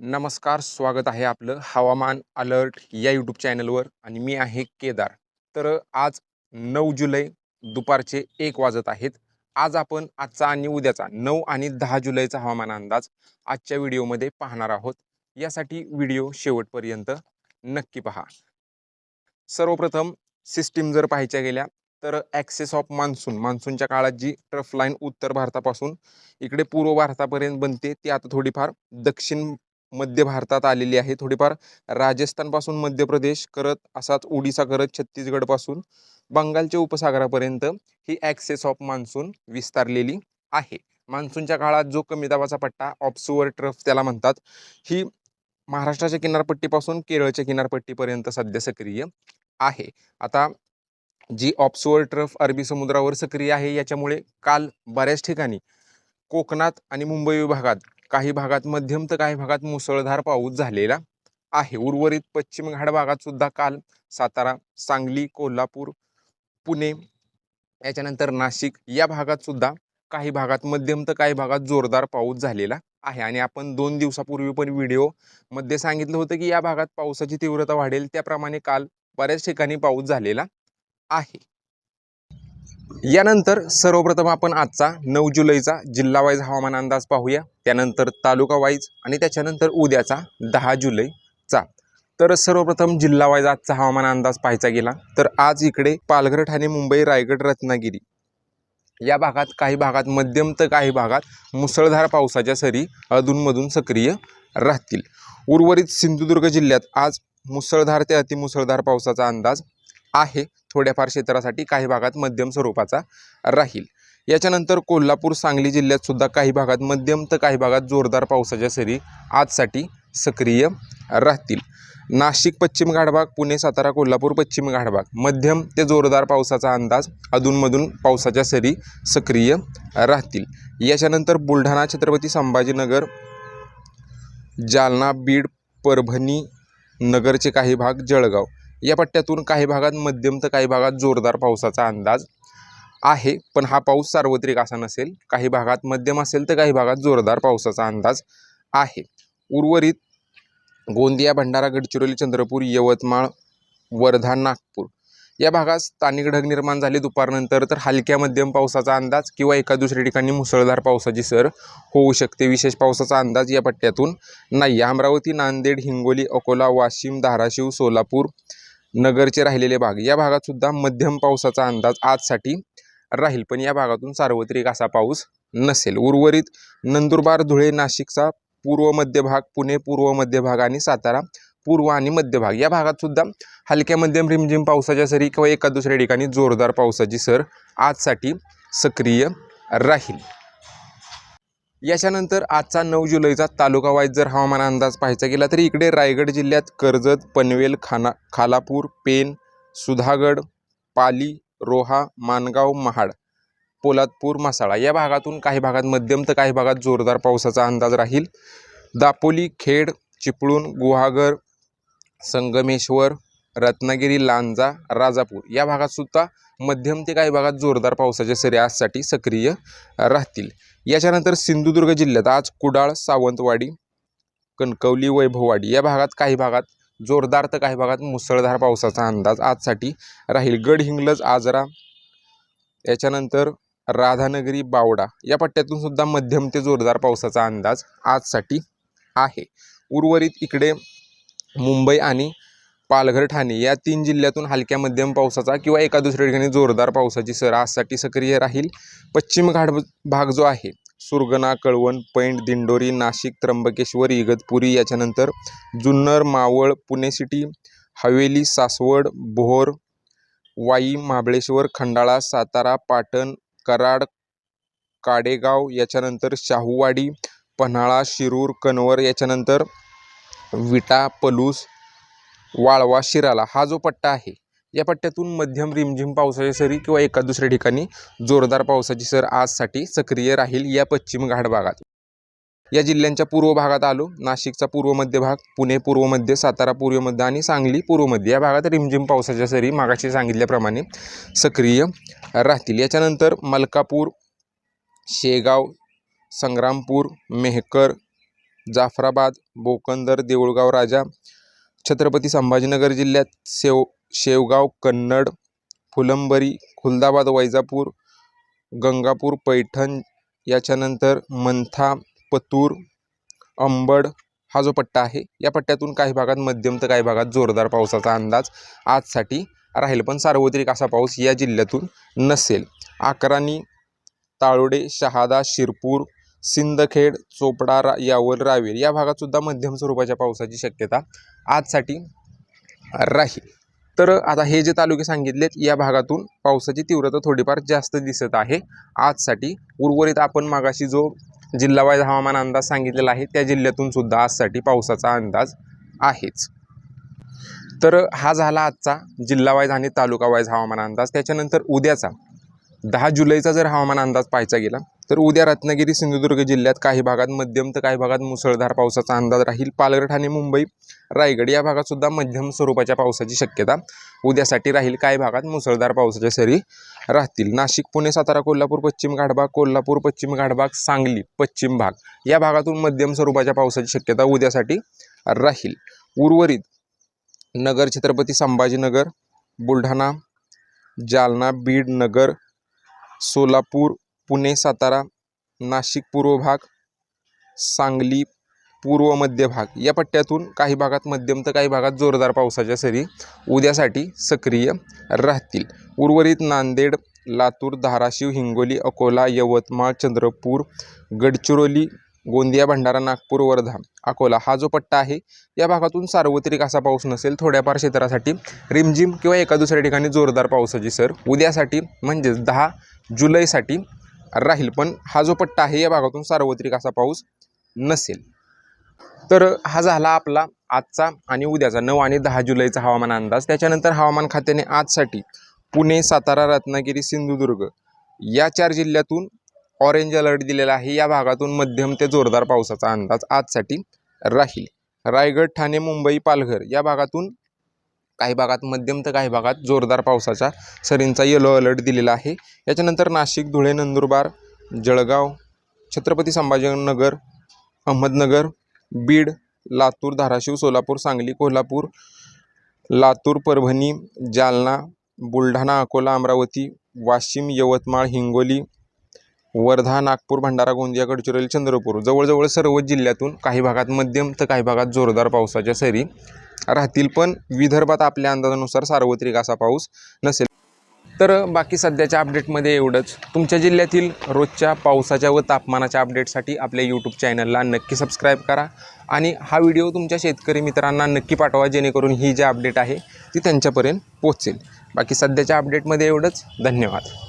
नमस्कार स्वागत आहे आपलं हवामान अलर्ट या यूट्यूब चॅनलवर आणि मी आहे केदार. तर आज नऊ जुलै दुपारचे एक वाजत आहेत. आज आपण आजचा आणि उद्याचा नऊ आणि दहा जुलैचा हवामान अंदाज आजच्या व्हिडिओमध्ये पाहणार आहोत. यासाठी व्हिडिओ शेवटपर्यंत नक्की पहा. सर्वप्रथम सिस्टीम जर पाहायच्या गेल्या तर ॲक्सेस ऑफ मान्सून मान्सूनच्या काळात जी ट्रफ लाईन उत्तर भारतापासून इकडे पूर्व भारतापर्यंत बनते ती आता थोडीफार दक्षिण मध्य भारतात आलेली आहे. थोडीफार राजस्थानपासून मध्य प्रदेश करत असाच ओडिसा करत छत्तीसगडपासून बंगालच्या उपसागरापर्यंत ही ॲक्सेस ऑफ मान्सून विस्तारलेली आहे. मान्सूनच्या काळात जो कमी दाबाचा पट्टा ऑप्सुअर ट्रफ त्याला म्हणतात ही महाराष्ट्राच्या किनारपट्टीपासून केरळच्या किनारपट्टीपर्यंत सध्या सक्रिय आहे. आता जी ऑप्सुअर ट्रफ अरबी समुद्रावर सक्रिय आहे याच्यामुळे काल बऱ्याच ठिकाणी कोकणात आणि मुंबई विभागात काही भागात मध्यम तर काही भागात मुसळधार पाऊस झालेला आहे. उर्वरित पश्चिम घाट भागात सुद्धा काल सातारा सांगली कोल्हापूर पुणे याच्यानंतर नाशिक या भागात सुद्धा काही भागात मध्यम तर काही भागात जोरदार पाऊस झालेला आहे. आणि आपण दोन दिवसापूर्वी पण व्हिडिओमध्ये सांगितलं होतं की या भागात पावसाची तीव्रता वाढेल. त्याप्रमाणे काल बऱ्याच ठिकाणी पाऊस झालेला आहे. यानंतर सर्वप्रथम आपण आजचा नऊ जुलैचा जिल्हावाईज हवामान अंदाज पाहूया. त्यानंतर तालुका वाईज आणि त्याच्यानंतर उद्याचा दहा जुलैचा. तर सर्वप्रथम जिल्हावाईज आजचा हवामान अंदाज पाहायचा गेला तर आज इकडे पालघर ठाणे मुंबई रायगड रत्नागिरी या भागात काही भागात मध्यम तर काही भागात मुसळधार पावसाच्या सरी अधूनमधून सक्रिय राहतील. उर्वरित सिंधुदुर्ग जिल्ह्यात आज मुसळधार ते अतिमुसळधार पावसाचा अंदाज आहे. थोड्याफार क्षेत्रासाठी काही भागात मध्यम स्वरूपाचा राहील. याच्यानंतर कोल्हापूर सांगली जिल्ह्यात सुद्धा काही भागात मध्यम तर काही भागात जोरदार पावसाच्या सरी आजसाठी सक्रिय राहतील. नाशिक पश्चिम घाटभाग पुणे सातारा कोल्हापूर पश्चिम घाटभाग. मध्यम ते जोरदार पावसाचा अंदाज अधूनमधून पावसाच्या सरी सक्रिय राहतील. याच्यानंतर बुलढाणा छत्रपती संभाजीनगर जालना बीड परभणी नगरचे काही भाग जळगाव. या पट्ट्यातून काही भागात मध्यम तर काही भागात जोरदार पावसाचा अंदाज आहे पण हा पाऊस सार्वत्रिक असा नसेल. काही भागात मध्यम असेल तर काही भागात जोरदार पावसाचा अंदाज आहे. उर्वरित गोंदिया भंडारा गडचिरोली चंद्रपूर यवतमाळ वर्धा नागपूर या भागात स्थानिक ढग निर्माण झाले. दुपारनंतर तर हलक्या मध्यम पावसाचा अंदाज किंवा एका दुसऱ्या ठिकाणी मुसळधार पावसाची सर होऊ शकते. विशेष पावसाचा अंदाज या पट्ट्यातून नाही. अमरावती नांदेड हिंगोली अकोला वाशिम धाराशिव सोलापूर नगरचे राहिलेले भाग. या भागात सुद्धा मध्यम पावसाचा अंदाज आजसाठी राहील. पण या भागातून सार्वत्रिक असा पाऊस नसेल. उर्वरित नंदुरबार धुळे नाशिकचा पूर्व मध्य भाग पुणे पूर्व मध्य भाग आणि सातारा पूर्व आणि मध्य भाग. या भागात सुद्धा हलक्या मध्यम रिमझिम पावसाच्या सरी किंवा एका दुसऱ्या ठिकाणी जोरदार पावसाची सर आजसाठी सक्रिय राहील. याच्यानंतर आजचा नऊ जुलैचा तालुका वाईज जर हवामान अंदाज पाहायचा गेला तर इकडे रायगड जिल्ह्यात कर्जत पनवेल खाना खालापूर पेन सुधागड पाली रोहा मानगाव महाड पोलादपूर मासाळा या भागातून काही भागात मध्यम तर काही भागात जोरदार पावसाचा अंदाज राहील. दापोली खेड चिपळूण गुहागर संगमेश्वर रत्नागिरी लांजा राजापूर या भागात सुद्धा मध्यम ते काही भागात जोरदार पावसाच्या सरी आजसाठी सक्रिय राहतील. याच्यानंतर सिंधुदुर्ग जिल्ह्यात आज कुडाळ सावंतवाडी कणकवली वैभववाडी या भागात काही भागात जोरदार तर काही भागात मुसळधार पावसाचा अंदाज आजसाठी राहील. गडहिंग्लज आजरा याच्यानंतर राधानगरी बावडा या पट्ट्यातून सुद्धा मध्यम ते जोरदार पावसाचा अंदाज आजसाठी आहे. उर्वरित इकडे मुंबई आणि पालघर ठाणे या तीन जिल्ह्यातून हलक्या मध्यम पावसाचा किंवा एका दुसऱ्या ठिकाणी जोरदार पावसाची सर आजसाठी सक्रिय राहील. पश्चिम घाट भाग जो आहे सुरगणा कळवण पैंट दिंडोरी नाशिक त्र्यंबकेश्वर इगतपुरी याच्यानंतर जुन्नर मावळ पुणे सिटी हवेली सासवड भोर वाई महाबळेश्वर खंडाळा सातारा पाटण कराड काडेगाव याच्यानंतर शाहूवाडी पन्हाळा शिरूर कनवर याच्यानंतर विटा पलूस वाळवा शिराला हा जो पट्टा आहे या पट्ट्यातून मध्यम रिमझिम पावसाच्या सरी किंवा एका दुसऱ्या ठिकाणी जोरदार पावसाची सर आजसाठी सक्रिय राहील या पश्चिम घाट भागात. या जिल्ह्यांच्या पूर्व भागात आलो नाशिकचा पूर्व मध्य भाग पुणे पूर्व मध्य सातारा पूर्व मध्य आणि सांगली पूर्व मध्य या भागात रिमझिम पावसाच्या सरी मागाशी सांगितल्याप्रमाणे सक्रिय राहतील. याच्यानंतर मलकापूर शेगाव संग्रामपूर मेहकर जाफराबाद बोकंदर देऊळगाव राजा छत्रपती संभाजीनगर जिल्ह्यात शेव शेवगाव कन्नड फुलंबरी खुलदाबाद वैजापूर गंगापूर पैठण याच्यानंतर मंथा पतूर अंबड हा जो पट्टा आहे या पट्ट्यातून काही भागात मध्यम तर काही भागात जोरदार पावसाचा अंदाज आजसाठी राहील. पण सार्वत्रिक असा पाऊस या जिल्ह्यातून नसेल. अकरानी ताळोडे शहादा शिरपूर सिंदखेड चोपडा रा यावल रावेर. या भागात सुद्धा मध्यम स्वरूपाच्या पावसाची शक्यता आजसाठी राहील. तर आता हे जे तालुके सांगितलेत या भागातून पावसाची तीव्रता थोडीफार जास्त दिसत आहे. आजसाठी उर्वरित आपण मागाशी जो जिल्हावाईज हवामान अंदाज सांगितलेला आहे त्या जिल्ह्यातून सुद्धा आजसाठी पावसाचा अंदाज आहेच. तर हा झाला आजचा जिल्हावाईज आणि तालुकावाईज हवामान अंदाज. त्याच्यानंतर उद्याचा दहा जुलैचा जर हवामान अंदाज पाहायचा गेला तर उद्या रत्नागिरी सिंधुदुर्ग जिल्ह्यात काही भागात मध्यम तर काही भागात मुसळधार पावसाचा अंदाज राहील. पालघर ठाणे मुंबई रायगड या भागात सुद्धा मध्यम स्वरूपाच्या पावसाची शक्यता उद्यासाठी राहील. काही भागात मुसळधार पावसाच्या सरी राहतील. नाशिक पुणे सातारा कोल्हापूर पश्चिम घाटभाग कोल्हापूर पश्चिम घाटभाग सांगली पश्चिम भाग या भागातून मध्यम स्वरूपाच्या पावसाची शक्यता उद्यासाठी राहील. उर्वरित नगर छत्रपती संभाजीनगर बुलढाणा जालना बीड नगर सोलापूर पुणे सातारा नाशिक पूर्व भाग सांगली पूर्व मध्य भाग. या पट्ट्यातून काही भागात मध्यम तर काही भागात जोरदार पावसाच्या सरी उद्यासाठी सक्रिय राहतील. उर्वरित नांदेड लातूर धाराशिव हिंगोली अकोला यवतमाळ चंद्रपूर गडचिरोली गोंदिया भंडारा नागपूर वर्धा अकोला हा जो पट्टा आहे या भागातून सार्वत्रिक असा पाऊस नसेल थोड्याफार क्षेत्रासाठी रिमझिम किंवा एका दुसऱ्या ठिकाणी जोरदार पावसाची सर. उद्यासाठी म्हणजेच दहा जुलैसाठी राहील. पण हा जो पट्टा आहे या भागातून सार्वत्रिक असा पाऊस नसेल. तर हा झाला आपला आजचा आणि उद्याचा नऊ आणि दहा जुलैचा हवामान अंदाज. त्याच्यानंतर हवामान खात्याने आजसाठी पुणे सातारा रत्नागिरी सिंधुदुर्ग या चार जिल्ह्यातून ऑरेंज अलर्ट दिलेला आहे. या भागातून मध्यम ते जोरदार पावसाचा अंदाज आजसाठी राहील. रायगड ठाणे मुंबई पालघर या भागातून काही भागात मध्यम तर काही भागात जोरदार पावसाचा सरींचा येलो अलर्ट दिलेला आहे. याच्यानंतर नाशिक धुळे नंदुरबार जळगाव छत्रपती संभाजीनगर अहमदनगर बीड लातूर धाराशिव सोलापूर सांगली कोल्हापूर लातूर परभणी जालना बुलढाणा अकोला अमरावती वाशिम यवतमाळ हिंगोली वर्धा नागपूर भंडारा गोंदिया गडचिरोली चंद्रपूर. जवळजवळ सर्व जिल्ह्यातून काही भागात मध्यम तर काही भागात जोरदार पावसाच्या सरी राहतील पण विदर्भात आपल्या अंदाजानुसार सार्वत्रिक असा पाऊस नसेल. तर बाकी सध्याच्या अपडेटमध्ये एवढंच. तुमच्या जिल्ह्यातील रोजच्या पावसाच्या व तापमानाच्या अपडेटसाठी आपल्या यूट्यूब चॅनलला नक्की सबस्क्राईब करा. आणि हा व्हिडिओ तुमच्या शेतकरी मित्रांना नक्की पाठवा जेणेकरून ही जी अपडेट आहे ती त्यांच्यापर्यंत पोहोचेल. बाकी सध्याच्या अपडेटमध्ये एवढंच. धन्यवाद.